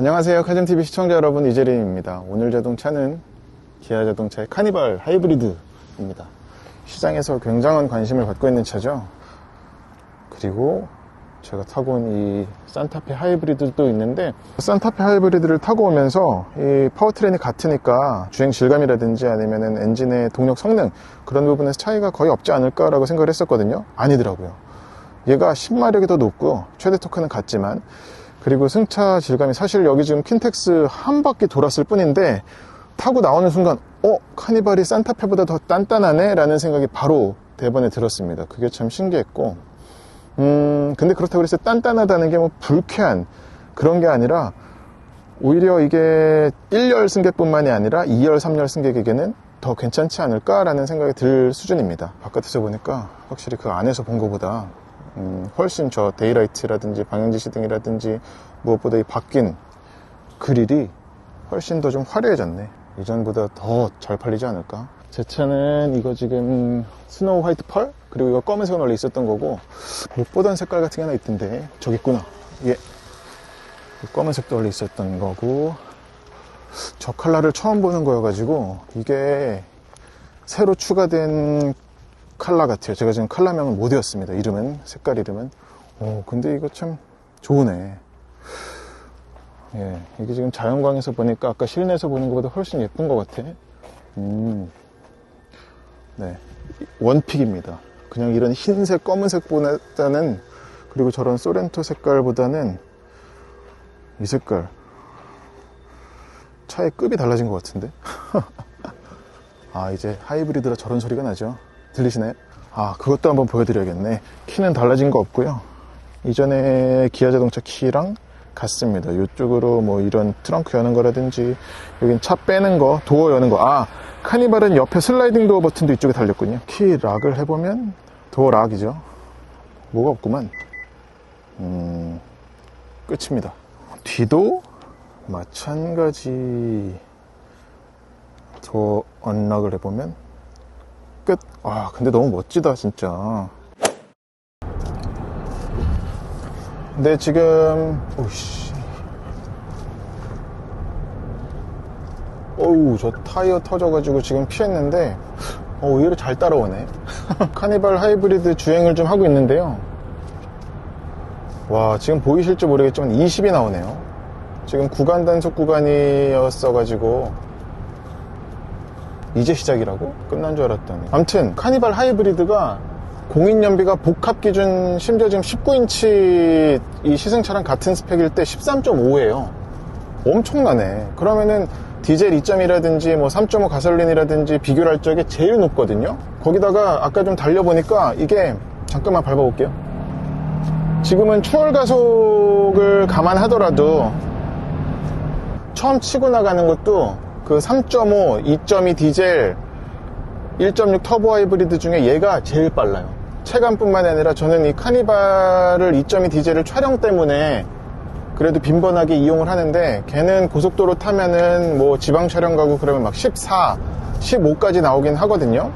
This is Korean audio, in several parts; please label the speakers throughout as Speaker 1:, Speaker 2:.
Speaker 1: 안녕하세요. 카즘TV 시청자 여러분, 이재림입니다. 오늘 자동차는 기아 자동차의 카니발 하이브리드입니다. 시장에서 굉장한 관심을 받고 있는 차죠. 그리고 제가 타고 온 이 산타페 하이브리드도 있는데 산타페 하이브리드를 타고 오면서 이 파워트레인이 같으니까 주행 질감이라든지 아니면 엔진의 동력 성능 그런 부분에서 차이가 거의 없지 않을까라고 생각을 했었거든요. 아니더라고요. 얘가 10마력이 더 높고 최대 토크는 같지만 그리고 승차 질감이 사실 여기 지금 킨텍스 한 바퀴 돌았을 뿐인데 타고 나오는 순간 어 카니발이 산타페보다 더 단단하네? 라는 생각이 바로 대번에 들었습니다. 그게 참 신기했고. 음 근데 그렇다고 해서 단단하다는 게 뭐 불쾌한 그런 게 아니라 오히려 이게 1열 승객뿐만이 아니라 2열 3열 승객에게는 더 괜찮지 않을까라는 생각이 들 수준입니다. 바깥에서 보니까 확실히 그 안에서 본 것보다 음, 훨씬 저 데이라이트라든지 방향지시 등이라든지 무엇보다 이 바뀐 그릴이 훨씬 더 좀 화려해졌네. 이전보다 더 잘 팔리지 않을까? 제 차는 이거 지금 스노우 화이트 펄? 그리고 이거 검은색은 원래 있었던 거고 못 보던 색깔 같은 게 하나 있던데 저기 있구나. 예. 검은색도 원래 있었던 거고 저 컬러를 처음 보는 거여가지고 이게 새로 추가된 칼라 같아요. 제가 지금 칼라명을 못 외웠습니다. 이름은, 색깔 이름은. 오, 근데 이거 참 좋으네. 예, 이게 지금 자연광에서 보니까 아까 실내에서 보는 것보다 훨씬 예쁜 것 같아. 음, 네. 원픽입니다. 그냥 이런 흰색, 검은색보다는, 그리고 저런 소렌토 색깔보다는 이 색깔. 차의 급이 달라진 것 같은데? 아, 이제 하이브리드라 저런 소리가 나죠. 들리시나요? 아, 그것도 한번 보여드려야겠네. 키는 달라진 거 없고요. 이전에 기아 자동차 키랑 같습니다. 이쪽으로 뭐 이런 트렁크 여는 거라든지 여긴 차 빼는 거, 도어 여는 거. 아, 카니발은 옆에 슬라이딩 도어 버튼도 이쪽에 달렸군요. 키 락을 해보면 도어 락이죠. 뭐가 없구만. 음, 끝입니다. 뒤도 마찬가지 도어 언락을 해보면 끝. 아, 근데 너무 멋지다, 진짜. 근데 지금, 오씨. 어우, 저 타이어 터져가지고 지금 피했는데, 어, 의외로 잘 따라오네. 카니발 하이브리드 주행을 좀 하고 있는데요. 와, 지금 보이실지 모르겠지만 20이 나오네요. 지금 구간 단속 구간이었어가지고, 이제 시작이라고? 끝난 줄 알았더니. 암튼, 카니발 하이브리드가 공인연비가 복합 기준 심지어 지금 19인치 이 시승차랑 같은 스펙일 때 13.5예요. 엄청나네. 그러면은 디젤 2.이라든지 뭐 3.5 가솔린이라든지 비교를 할 적에 제일 높거든요. 거기다가 아까 좀 달려보니까 이게 잠깐만 밟아볼게요. 지금은 추월 가속을 감안하더라도 처음 치고 나가는 것도 그 3.5, 2.2 디젤, 1.6 터보 하이브리드 중에 얘가 제일 빨라요. 체감뿐만 아니라 저는 이 카니발을 2.2 디젤을 촬영 때문에 그래도 빈번하게 이용을 하는데 걔는 고속도로 타면은 뭐 지방 촬영 가고 그러면 막 14, 15까지 나오긴 하거든요.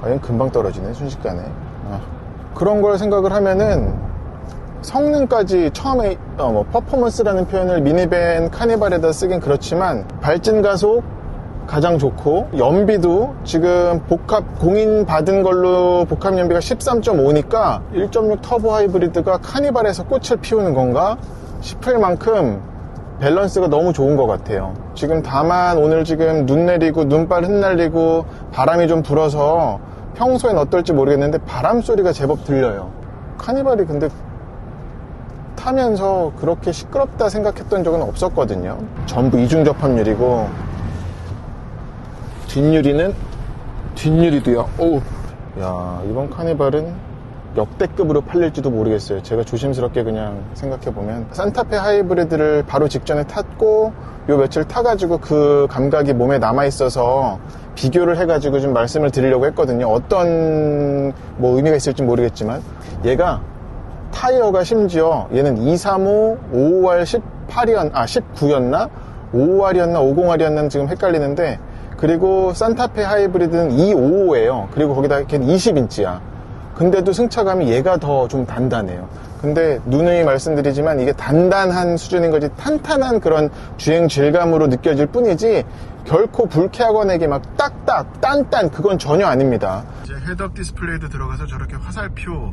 Speaker 1: 아, 얘는 금방 떨어지네, 순식간에. 아, 그런 걸 생각을 하면은 성능까지 처음에 어, 뭐 퍼포먼스라는 표현을 미니밴 카니발에다 쓰긴 그렇지만 발진 가속 가장 좋고 연비도 지금 복합 공인 받은 걸로 복합 연비가 13.5니까 1.6 터보 하이브리드가 카니발에서 꽃을 피우는 건가 싶을 만큼 밸런스가 너무 좋은 것 같아요. 지금 다만 오늘 지금 눈 내리고 눈발 흩날리고 바람이 좀 불어서 평소엔 어떨지 모르겠는데 바람 소리가 제법 들려요. 카니발이 근데 타면서 그렇게 시끄럽다 생각했던 적은 없었거든요. 전부 이중 접합률이고 뒷유리는 뒷유리도요. 오, 야 이번 카니발은 역대급으로 팔릴지도 모르겠어요. 제가 조심스럽게 그냥 생각해보면 산타페 하이브리드를 바로 직전에 탔고 요 며칠 타가지고 그 감각이 몸에 남아있어서 비교를 해가지고 좀 말씀을 드리려고 했거든요. 어떤 뭐 의미가 있을지 모르겠지만 얘가 타이어가 심지어 얘는 235, 5R 18이었, 아, 19였나? 5R이었나? 50R이었나? 지금 헷갈리는데, 그리고 산타페 하이브리드는 255예요. 그리고 거기다 걔는 20인치야. 근데도 승차감이 얘가 더 좀 단단해요. 근데 누누이 말씀드리지만 이게 단단한 수준인 거지 탄탄한 그런 주행 질감으로 느껴질 뿐이지 결코 불쾌하거나 이게 막 딱딱 딴딴 그건 전혀 아닙니다. 이제 헤드업 디스플레이도 들어가서 저렇게 화살표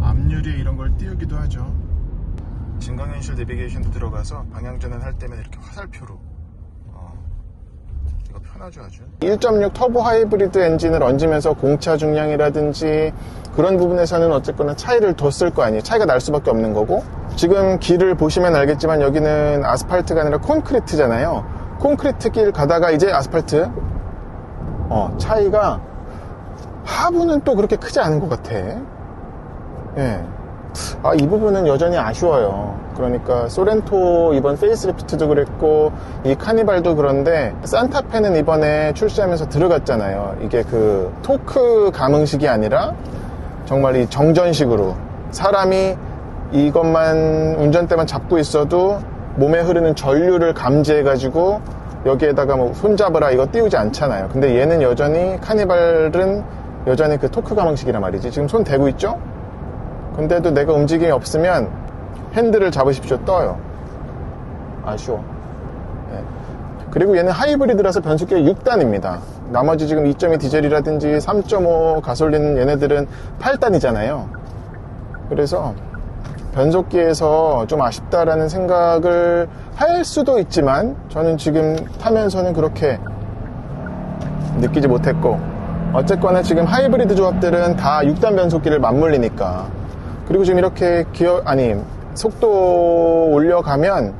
Speaker 1: 앞유리 이런 걸 띄우기도 하죠. 진강현실 내비게이션도 들어가서 방향전환 할 때면 이렇게 화살표로 어, 이거 편하죠 아주. 1.6 터보 하이브리드 엔진을 얹으면서 공차 중량이라든지 그런 부분에서는 어쨌거나 차이를 뒀을 거 아니에요. 차이가 날 수밖에 없는 거고. 지금 길을 보시면 알겠지만 여기는 아스팔트가 아니라 콘크리트잖아요. 콘크리트 길 가다가 이제 아스팔트. 어, 차이가 하부는 또 그렇게 크지 않은 것 같아 예. 아, 이 부분은 여전히 아쉬워요. 그러니까 소렌토 이번 페이스리프트도 그랬고 이 카니발도 그런데 산타페는 이번에 출시하면서 들어갔잖아요. 이게 그 토크 감응식이 아니라 정말 이 정전식으로 사람이 이것만 운전대만 잡고 있어도 몸에 흐르는 전류를 감지해 가지고 여기에다가 뭐 손잡으라 이거 띄우지 않잖아요. 근데 얘는 여전히 카니발은 여전히 그 토크 감응식이란 말이지. 지금 손 대고 있죠? 근데도 내가 움직임이 없으면 핸들을 잡으십시오. 떠요. 아쉬워. 예. 그리고 얘는 하이브리드라서 변속기가 6단입니다. 나머지 지금 2.2 디젤이라든지 3.5 가솔린 얘네들은 8단이잖아요. 그래서 변속기에서 좀 아쉽다라는 생각을 할 수도 있지만 저는 지금 타면서는 그렇게 느끼지 못했고 어쨌거나 지금 하이브리드 조합들은 다 6단 변속기를 맞물리니까 그리고 지금 이렇게 기어 아니 속도 올려가면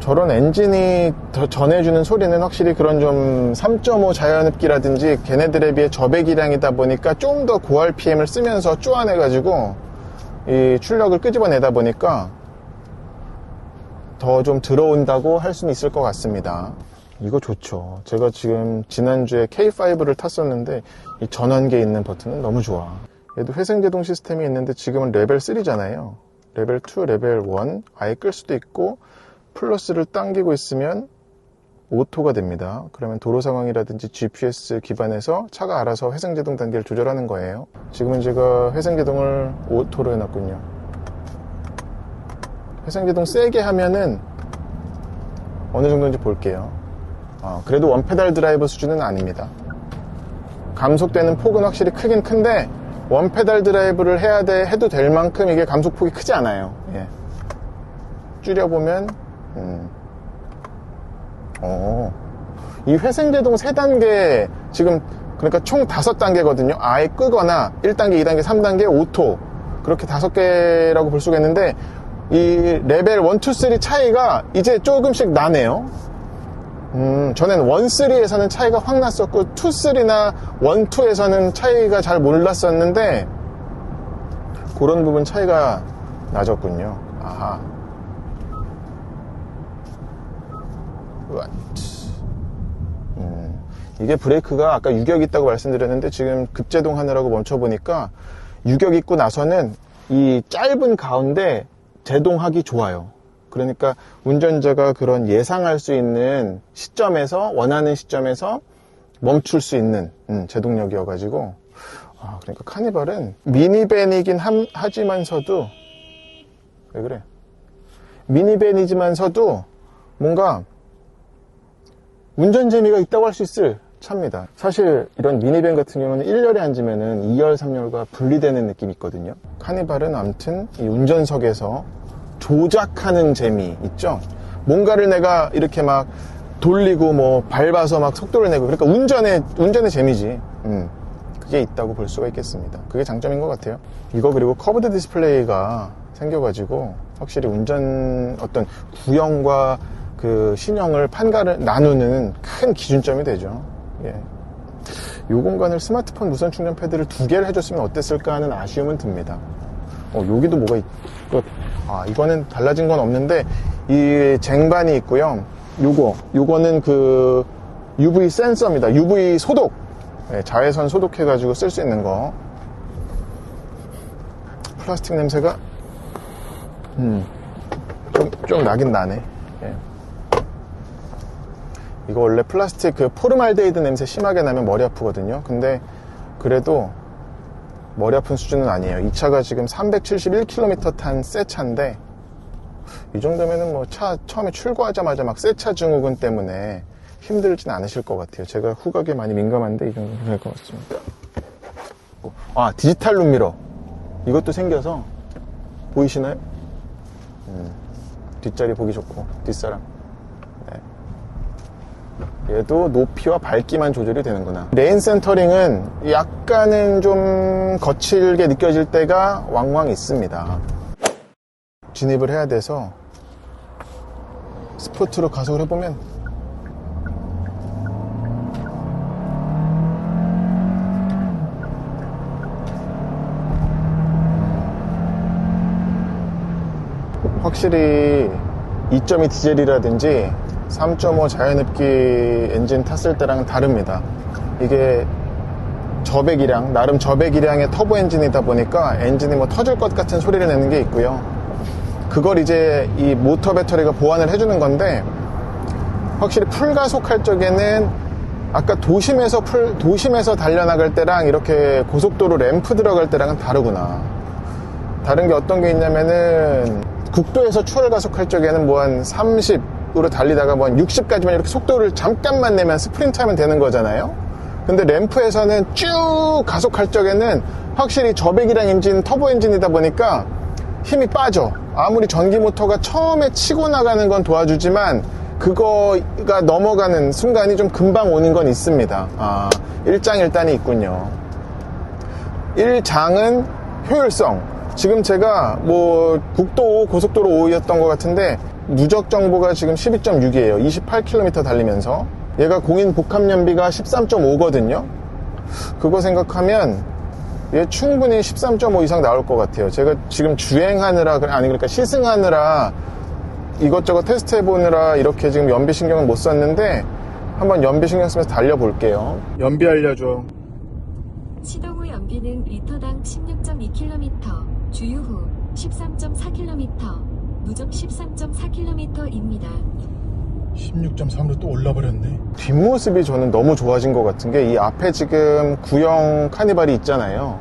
Speaker 1: 저런 엔진이 더 전해주는 소리는 확실히 그런 좀 3.5 자연흡기라든지 걔네들에 비해 저배기량이다 보니까 좀 더 고R PM을 쓰면서 쪼아내가지고 이 출력을 끄집어내다 보니까 더 좀 들어온다고 할 수는 있을 것 같습니다. 이거 좋죠. 제가 지금 지난주에 K5를 탔었는데 이 전원기에 있는 버튼은 너무 좋아. 얘도 회생제동 시스템이 있는데 지금은 레벨 3잖아요. 레벨 2, 레벨 1 아예 끌 수도 있고 플러스를 당기고 있으면 오토가 됩니다. 그러면 도로 상황이라든지 GPS 기반에서 차가 알아서 회생제동 단계를 조절하는 거예요. 지금은 제가 회생제동을 오토로 해놨군요. 회생제동 세게 하면은 어느 정도인지 볼게요. 어, 그래도 원페달 드라이브 수준은 아닙니다. 감속되는 폭은 확실히 크긴 큰데 원페달 드라이브를 해야 돼 해도 될 만큼 이게 감속폭이 크지 않아요. 예. 줄여보면 음. 어. 이 회생제동 3단계 지금 그러니까 총 5단계거든요. 아예 끄거나 1단계, 2단계, 3단계, 오토 그렇게 5개라고 볼 수가 있는데 이 레벨 1, 2, 3 차이가 이제 조금씩 나네요. 음, 전엔 1, 3에서는 차이가 확 났었고 2, 3나 1, 2에서는 차이가 잘 몰랐었는데 그런 부분 차이가 나졌군요. 아하. 음, 이게 브레이크가 아까 유격 있다고 말씀드렸는데 지금 급제동 하느라고 멈춰보니까 유격 있고 나서는 이 짧은 가운데 제동하기 좋아요. 그러니까 운전자가 그런 예상할 수 있는 시점에서 원하는 시점에서 멈출 수 있는 음, 제동력이어가지고 아, 그러니까 카니발은 미니밴이긴 함- 하지만서도 왜 그래? 미니밴이지만서도 뭔가 운전 재미가 있다고 할 수 있을 차입니다. 사실 이런 미니밴 같은 경우는 1열에 앉으면은 2열, 3열과 분리되는 느낌이 있거든요. 카니발은 아무튼 이 운전석에서 조작하는 재미 있죠? 뭔가를 내가 이렇게 막 돌리고 뭐 밟아서 막 속도를 내고 그러니까 운전의 운전의 재미지. 음. 그게 있다고 볼 수가 있겠습니다. 그게 장점인 것 같아요. 이거 그리고 커브드 디스플레이가 생겨가지고 확실히 운전 어떤 구형과 그 신형을 판가를 나누는 큰 기준점이 되죠. 예. 요 공간을 스마트폰 무선 충전 패드를 두 개를 해줬으면 어땠을까 하는 아쉬움은 듭니다. 어, 여기도 뭐가 있, 그, 아, 이거는 달라진 건 없는데, 이 쟁반이 있고요. 요거, 요거는 그 UV 센서입니다. UV 소독. 예, 자외선 소독해가지고 쓸 수 있는 거. 플라스틱 냄새가, 음, 좀, 좀 나긴 나네. 예. 이거 원래 플라스틱 그 포르말데이드 냄새 심하게 나면 머리 아프거든요. 근데 그래도 머리 아픈 수준은 아니에요. 이 차가 지금 371km 탄 새 차인데 이 정도면은 뭐 차 처음에 출고하자마자 막 새 차 증후군 때문에 힘들진 않으실 것 같아요. 제가 후각에 많이 민감한데 이 정도면 될 것 같습니다. 아 디지털 룸미러 이것도 생겨서 보이시나요? 음, 뒷자리 보기 좋고 뒷사람 네. 얘도 높이와 밝기만 조절이 되는구나. 레인 센터링은 약간은 좀 거칠게 느껴질 때가 왕왕 있습니다. 진입을 해야 돼서 스포트로 가속을 해보면 확실히 2.2 디젤이라든지 3.5 자연흡기 엔진 탔을 때랑은 다릅니다. 이게 저배기량, 나름 저배기량의 터보 엔진이다 보니까 엔진이 뭐 터질 것 같은 소리를 내는 게 있고요. 그걸 이제 이 모터 배터리가 보완을 해주는 건데 확실히 풀가속할 적에는 아까 도심에서 풀, 도심에서 달려나갈 때랑 이렇게 고속도로 램프 들어갈 때랑은 다르구나. 다른 게 어떤 게 있냐면은 국도에서 추월 가속할 적에는 뭐 한 30 으로 달리다가 뭐 한 60까지만 이렇게 속도를 잠깐만 내면 스프린트 하면 되는 거잖아요. 근데 램프에서는 쭉 가속할 적에는 확실히 저배기량 엔진, 터보 엔진이다 보니까 힘이 빠져. 아무리 전기 모터가 처음에 치고 나가는 건 도와주지만 그거가 넘어가는 순간이 좀 금방 오는 건 있습니다. 아, 일장일단이 있군요. 1장은 효율성. 지금 제가 뭐 국도 5, 고속도로 5였던 것 같은데 누적 정보가 지금 12.6이에요. 28km 달리면서 얘가 공인 복합 연비가 13.5거든요. 그거 생각하면 얘 충분히 13.5 이상 나올 것 같아요. 제가 지금 주행하느라 아니 그러니까 시승하느라 이것저것 테스트 해보느라 이렇게 지금 연비 신경을 못 썼는데 한번 연비 신경 쓰면서 달려볼게요. 연비 알려줘.
Speaker 2: 시동 후 연비는 리터당 16.2km, 주유 후 13.4km, 누적 13.4km입니다.
Speaker 1: 16.3로 또 올라버렸네. 뒷모습이 저는 너무 좋아진 것 같은 게 이 앞에 지금 구형 카니발이 있잖아요.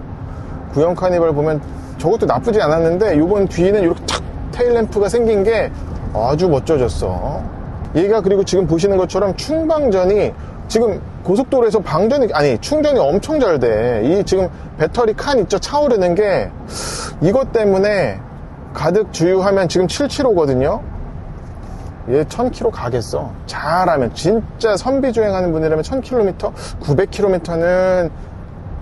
Speaker 1: 구형 카니발 보면 저것도 나쁘지 않았는데 이번 뒤에는 이렇게 탁 테일램프가 생긴 게 아주 멋져졌어. 얘가 그리고 지금 보시는 것처럼 충방전이 지금 고속도로에서 방전이 아니 충전이 엄청 잘 돼. 이 지금 배터리 칸 있죠 차오르는 게 이것 때문에 가득 주유하면 지금 7km거든요. 얘 1000km 가겠어. 잘하면 진짜 선비 주행하는 분이라면 1000km, 900km는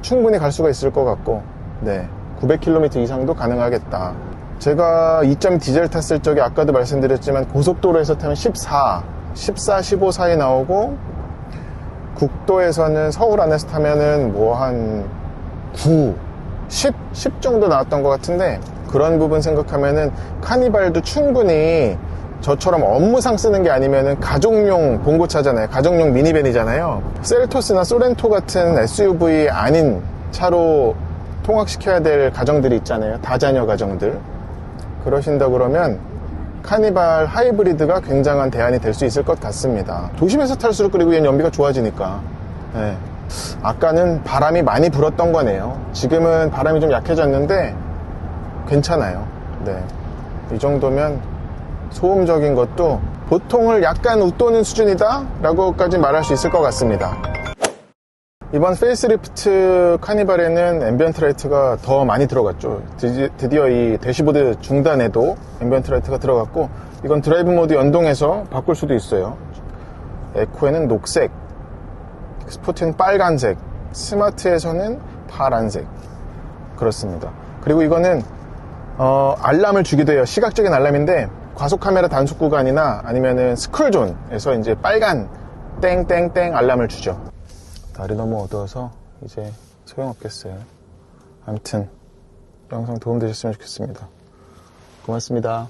Speaker 1: 충분히 갈 수가 있을 것 같고, 네, 900km 이상도 가능하겠다. 제가 2점 디젤 탔을 적에 아까도 말씀드렸지만 고속도로에서 타면 14, 14, 15 사이 나오고 국도에서는 서울 안에서 타면은 뭐 한 9, 10, 10 정도 나왔던 것 같은데 그런 부분 생각하면은 카니발도 충분히 저처럼 업무상 쓰는 게 아니면은 가족용 봉고차잖아요. 가족용 미니밴이잖아요. 셀토스나 소렌토 같은 SUV 아닌 차로 통학시켜야 될 가정들이 있잖아요. 다자녀 가정들. 그러신다 그러면 카니발 하이브리드가 굉장한 대안이 될 수 있을 것 같습니다. 도심에서 탈수록 그리고 얘는 연비가 좋아지니까. 네. 아까는 바람이 많이 불었던 거네요. 지금은 바람이 좀 약해졌는데 괜찮아요. 네. 이 정도면 소음적인 것도 보통을 약간 웃도는 수준이다 라고까지 말할 수 있을 것 같습니다. 이번 페이스리프트 카니발에는 앰비언트 라이트가 더 많이 들어갔죠. 드디- 드디어 이 대시보드 중단에도 앰비언트 라이트가 들어갔고 이건 드라이브 모드 연동해서 바꿀 수도 있어요. 에코에는 녹색, 스포츠는 빨간색, 스마트에서는 파란색. 그렇습니다. 그리고 이거는 어, 알람을 주기도 해요. 시각적인 알람인데 과속 카메라 단속 구간이나 아니면은 스쿨존에서 이제 빨간 땡땡땡 알람을 주죠. 날이 너무 어두워서 이제 소용없겠어요. 아무튼 영상 도움 되셨으면 좋겠습니다. 고맙습니다.